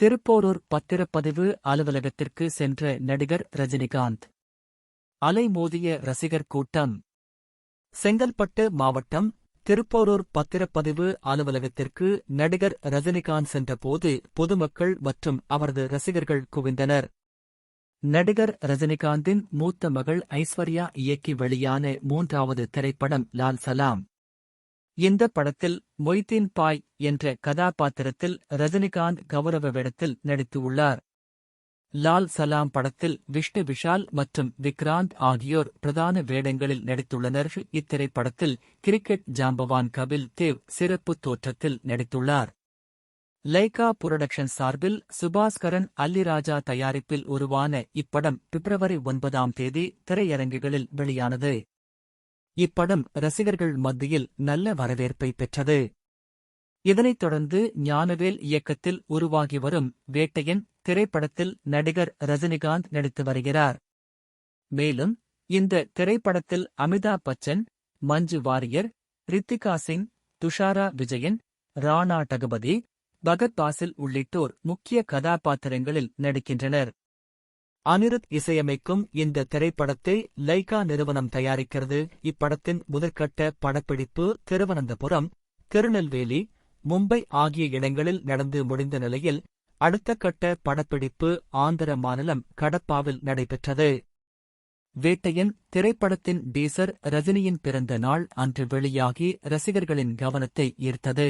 திருப்போரூர் பத்திரப்பதிவு அலுவலகத்திற்கு சென்ற நடிகர் ரஜினிகாந்த். அலைமோதிய ரசிகர் கூட்டம். செங்கல்பட்டு மாவட்டம் திருப்போரூர் பத்திரப்பதிவு அலுவலகத்திற்கு நடிகர் ரஜினிகாந்த் சென்றபோது பொதுமக்கள் மற்றும் அவரது ரசிகர்கள் குவிந்தனர். நடிகர் ரஜினிகாந்தின் மூத்த மகள் ஐஸ்வர்யா இயக்கி வெளியான மூன்றாவது திரைப்படம் லால் சலாம். இந்த படத்தில் மொய்தீன் பாய் என்ற கதாபாத்திரத்தில் ரஜினிகாந்த் கௌரவ வேடத்தில் நடித்துள்ளார். லால் சலாம் படத்தில் விஷ்ணு விஷால் மற்றும் விக்ராந்த் ஆகியோர் பிரதான வேடங்களில் நடித்துள்ளனர். இத்திரைப்படத்தில் கிரிக்கெட் ஜாம்பவான் கபில் தேவ் சிறப்பு தோற்றத்தில் நடித்துள்ளார். லைகா புரொடக்ஷன் சார்பில் சுபாஸ்கரன் அல்லிராஜா தயாரிப்பில் உருவான இப்படம் பிப்ரவரி ஒன்பதாம் தேதி திரையரங்குகளில் வெளியானது. இப்படம் ரசிகர்கள் மத்தியில் நல்ல வரவேற்பை பெற்றது. இதனைத் தொடர்ந்து ஞானவேல் இயக்கத்தில் உருவாகி வரும் வேட்டையன் திரைப்படத்தில் நடிகர் ரஜினிகாந்த் நடித்து வருகிறார். மேலும் இந்த திரைப்படத்தில் அமிதாப் பச்சன் மஞ்சு வாரியர் ரித்திகா சிங் துஷாரா விஜயன் ராணா டகுபதி பகத் பாசில் உள்ளிட்டோர் முக்கிய கதாபாத்திரங்களில் நடிக்கின்றனர். அனிருத் இசையமைக்கும் இந்த திரைப்படத்தை லைகா நிறுவனம் தயாரிக்கிறது. இப்படத்தின் முதற்கட்ட படப்பிடிப்பு திருவனந்தபுரம் திருநெல்வேலி மும்பை ஆகிய இடங்களில் நடந்து முடிந்த நிலையில் அடுத்த கட்ட படப்பிடிப்பு ஆந்திர மாநிலம் கடப்பாவில் நடைபெற்றது. வேட்டையன் திரைப்படத்தின் டீசர் ரஜினியின் பிறந்த நாள் அன்று வெளியாகி ரசிகர்களின் கவனத்தை ஈர்த்தது.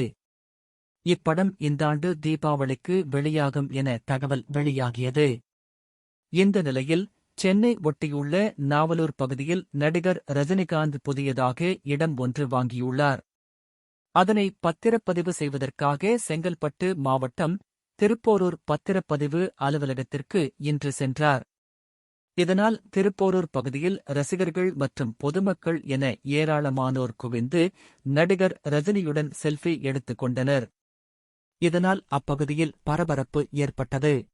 இப்படம் இந்தாண்டு தீபாவளிக்கு வெளியாகும் என தகவல் வெளியாகியது. இந்த நிலையில் சென்னை ஒட்டியுள்ள நாவலூர் பகுதியில் நடிகர் ரஜினிகாந்த் புதியதாக இடம் ஒன்று வாங்கியுள்ளார். அதனை பத்திரப்பதிவு செய்வதற்காக செங்கல்பட்டு மாவட்டம் திருப்போரூர் பத்திரப்பதிவு அலுவலகத்திற்கு இன்று சென்றார். இதனால் திருப்போரூர் பகுதியில் ரசிகர்கள் மற்றும் பொதுமக்கள் என ஏராளமானோர் குவிந்து நடிகர் ரஜினியுடன் செல்ஃபி எடுத்துக் கொண்டனர். இதனால் அப்பகுதியில் பரபரப்பு ஏற்பட்டது.